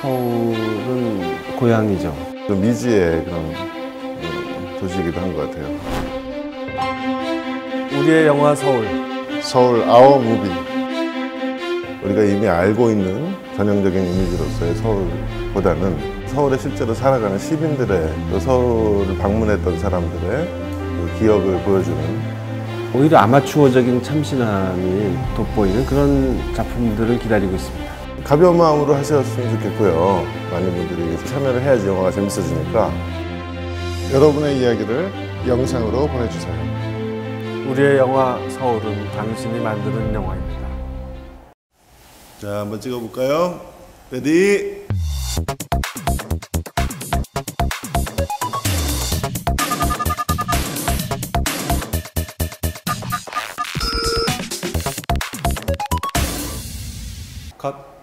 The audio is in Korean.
서울은 고향이죠. 좀 미지의 그런 음, 도시이기도 한 것 같아요. 우리의 영화 서울. 서울 아워 무비. 우리가 이미 알고 있는 전형적인 이미지로서의 서울보다는 서울에 실제로 살아가는 시민들의 또 서울을 방문했던 사람들의 그 기억을 보여주는 오히려 아마추어적인 참신함이 돋보이는 그런 작품들을 기다리고 있습니다. 가벼운 마음으로 하셨으면 좋겠고요. 많은 분들이 참여를 해야지 영화가 재밌어지니까 여러분의 이야기를 영상으로 보내주세요. 우리의 영화 서울은 당신이 만드는 영화입니다. 자, 한번 찍어볼까요? 레디! 컷.